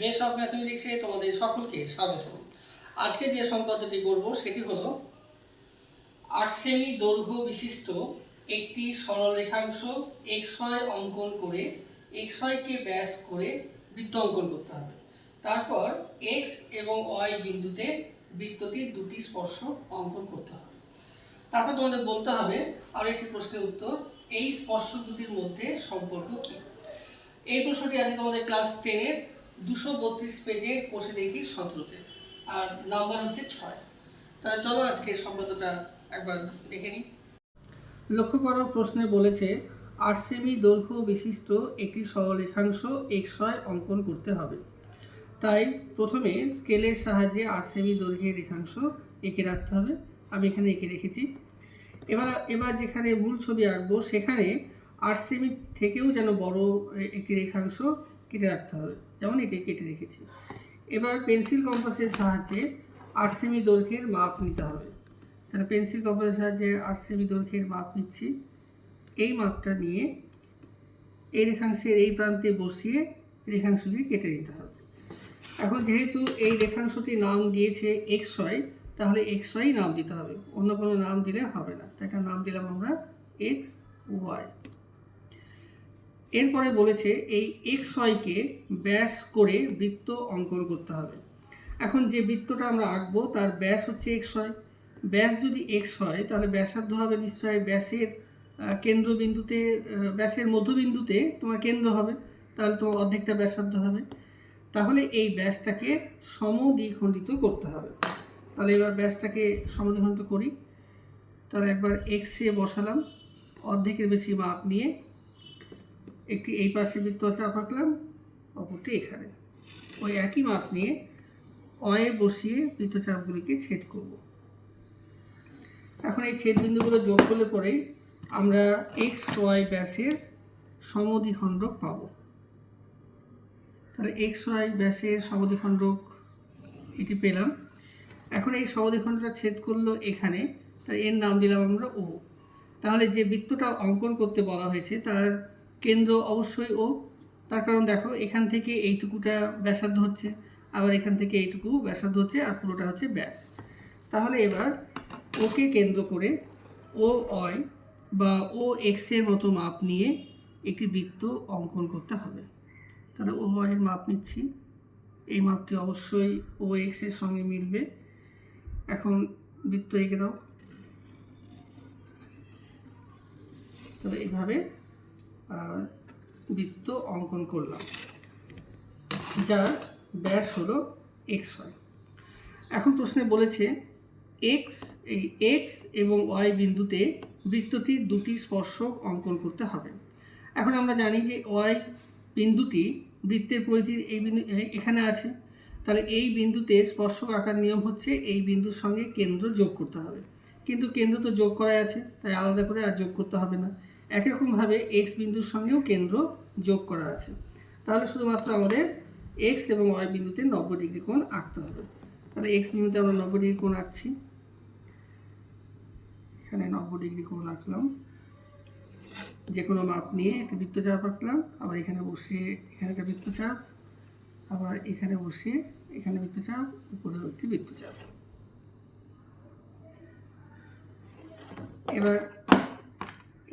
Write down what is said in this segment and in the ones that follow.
Base of ম্যাথমেটিক্সে তোমাদের সকলকে স্বাগত। আজকে যে সম্পাদ্যটি করব, সেটি হলো আট সেমি দৈর্ঘ্য বিশিষ্ট একটি সরলরেখাংশ এক্সয় অঙ্কন করে এক্সয়কে ব্যাস করে বৃত্ত অঙ্কন করতে হবে। তারপর এক্স এবং ওয়াই বিন্দুতে বৃত্তটির দুটি স্পর্শ অঙ্কন করতে হবে। তারপর তোমাদের বলতে হবে আর একটি প্রশ্নের উত্তর, এই স্পর্শ দুটির মধ্যে সম্পর্ক কী? এই প্রশ্নটি আছে তোমাদের ক্লাস টেনের দুশো বত্রিশ পেজের কোষে দেখি সতেরোতে, আর নাম্বার হচ্ছে ছয়। তাহলে চলো আজকে সম্পাদটা একবার দেখে নিই। লক্ষ্য করো, প্রশ্নে বলেছে আট সেমি দৈর্ঘ্য বিশিষ্ট একটি সরলরেখাংশ এক্সয় অঙ্কন করতে হবে। তাই প্রথমে স্কেলের সাহায্যে আট সেমি দৈর্ঘ্যের রেখাংশ এঁকে রাখতে হবে। আমি এখানে এঁকে রেখেছি। এবার এবার যেখানে মূল ছবি আঁকবো, সেখানে আট সেমি থেকেও যেন বড় একটি রেখাংশ কেটে রাখতে হবে। যেমন এটি কেটে রেখেছি। এবার পেন্সিল কম্পাসের সাহায্যে আট সেমি দৈর্ঘ্যের মাপ নিতে হবে। তাহলে পেন্সিল কম্পাসের সাহায্যে আট সেমি দৈর্ঘ্যের মাপ নিচ্ছি। এই মাপটা নিয়ে এই রেখাংশের এই প্রান্তে বসিয়ে রেখাংশটি কেটে নিতে হবে। এখন যেহেতু এই রেখাংশটি নাম দিয়েছে এক্সয় তাহলে এক্স ওয়াই নাম দিতে হবে। অন্য কোনো নাম দিলে হবে না। তাই একটা নাম দিলাম আমরা এক্স ওয়াই। এরপরে বলেছে এই এক্স ওয়াইকে ব্যাস করে বৃত্ত অঙ্কন করতে হবে। এখন যে বৃত্তটা আমরা আঁকবো তার ব্যাস হচ্ছে এক্স ওয়াই। ব্যাস যদি এক্স হয় তাহলে ব্যাসার্ধ হবে নিশ্চয়ই ব্যাসের কেন্দ্রবিন্দুতে ব্যাসের মধ্যবিন্দুতে তোমার কেন্দ্র হবে, তাহলে তোমার অর্ধেকটা ব্যাসার্ধ হবে। তাহলে এই ব্যাসটাকে সমদ্বিখণ্ডিত করতে হবে। তাহলে এবার ব্যাসটাকে সমদ্বিখণ্ডিত করি। তাহলে একবার এক্সে বসালাম, অর্ধেকের বেশি মাপ নিয়ে একটি এই পাশে বৃত্ত চাপ আঁকলাম, অপরটি এখানে। ওই একই মাপ নিয়ে অয়ে বসিয়ে বৃত্তচাপগুলিকে ছেদ করব। এখন এই ছেদ বিন্দুগুলো যোগ করলে পরেই আমরা এক্স ওয়াই ব্যাসের সমদ্বিখণ্ডক পাবো। তাহলে এক্স ওয়াই ব্যাসের সমদ্বিখণ্ডক এটি পেলাম। এখন এই সমদ্বিখণ্ডটা ছেদ করল এখানে তাই এর নাম দিলাম আমরা ও। তাহলে যে বৃত্তটা অঙ্কন করতে বলা হয়েছে, তার কেন্দ্র অবশ্যই ও। তার কারণ দেখো, এখান থেকে এইটুকুটা ব্যাসার্ধ হচ্ছে, আবার এখান থেকে এইটুকু ব্যাসার্ধ হচ্ছে আর পুরোটা হচ্ছে ব্যাস। তাহলে এবার ওকে কেন্দ্র করে ও অয় বা ও এক্সের মতো মাপ নিয়ে একটি বৃত্ত অঙ্কন করতে হবে। তাহলে ও অয়ের মাপ নিচ্ছি। এই মাপটি অবশ্যই ও এক্সের সঙ্গে মিলবে। এখন বৃত্ত এঁকে দাও। তো এইভাবে বৃত্ত অঙ্কন করলাম, যার ব্যাস হলো এক্স হয় এখন প্রশ্নে বলেছে এক্স এই এক্স এবং ওয়াই বিন্দুতে বৃত্তটির দুটি স্পর্শক অঙ্কন করতে হবে। এখন আমরা জানি যে ওয়াই বিন্দুটি বৃত্তের পরিধির এই বিন্দু এখানে আছে, তাহলে এই বিন্দুতে স্পর্শক আকার নিয়ম হচ্ছে এই বিন্দুর সঙ্গে কেন্দ্র যোগ করতে হবে। কিন্তু কেন্দ্র তো যোগ করাই আছে, তাই আলাদা করে আর যোগ করতে হবে না। একই রকমভাবে এক্স বিন্দুর সঙ্গেও কেন্দ্র যোগ করা আছে। তাহলে শুধুমাত্র আমাদের এক্স এবং ওয়াই বিন্দুতে নব্বই ডিগ্রি কোণ আঁকতে হবে। তাহলে এক্স বিন্দুতে আমরা নব্বই ডিগ্রি কোণ আঁকছি। এখানে নব্বই ডিগ্রি কোণ আঁকলাম। যে কোনো মাপ নিয়ে একটা বৃত্তচাপ আঁকলাম। আবার এখানে বসিয়ে এখানে একটা বৃত্তচাপ। আবার এখানে বসিয়ে এখানে বৃত্তচাপ, উপরে একটি বৃত্তচাপ। এবার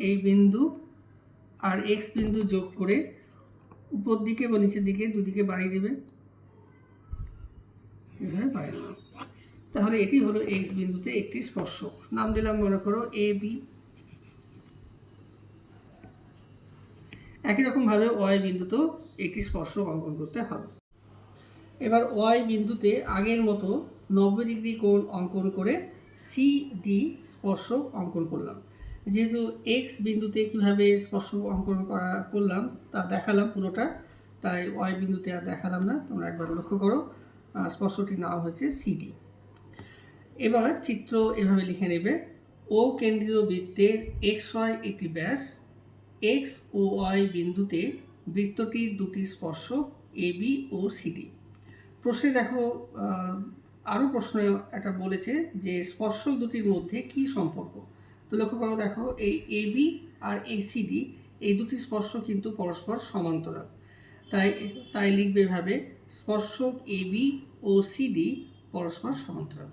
এই বিন্দু আর এক্স বিন্দু যোগ করে উপর দিকে বা নিচের দিকে দুদিকে বাড়িয়ে দেবে। এভাবে তাহলে এটি হলো এক্স বিন্দুতে একটি স্পর্শক। নাম দিলাম মনে করো এ বি একই রকমভাবে ওয়াই বিন্দুতেও একটি স্পর্শক অঙ্কন করতে হবে। এবার ওয়াই বিন্দুতে আগের মতো নব্বই ডিগ্রি কোণ অঙ্কন করে সি ডি স্পর্শক অঙ্কন করলাম। যেহেতু এক্স বিন্দুতে কীভাবে স্পর্শ অঙ্কন করা করলাম তা দেখালাম পুরোটা তাই ওয়াই বিন্দুতে আর দেখালাম না। তোমরা একবার লক্ষ্য করো আহ, স্পর্শটির নাম হয়েছে সিডি এবার চিত্র এভাবে লিখে নেবে। ও কেন্দ্রীয় বৃত্তের এক্স ওয়াই একটি ব্যাস এক্স ও ওয়াই বিন্দুতে বৃত্তটির দুটি স্পর্শক এ বি ও সিডি প্রশ্নে দেখো আরও প্রশ্ন একটা বলেছে যে স্পর্শক দুটির মধ্যে কি সম্পর্ক? তো লক্ষ্য করো দেখো, এই এ বি আর এই সিডি এই দুটি স্পর্শ কিন্তু পরস্পর সমান্তরাল। তাই তাই লিখবে এভাবে, স্পর্শক এ বি ও সিডি পরস্পর সমান্তরাল।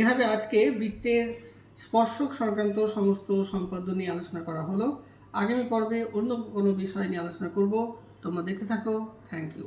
এভাবে আজকে বৃত্তের স্পর্শক সংক্রান্ত সমস্ত সম্পাদ্য নিয়ে আলোচনা করা হলো। আগামী পর্বে অন্য কোনো বিষয় নিয়ে আলোচনা করব। তোমরা দেখতে থাকো। Thank you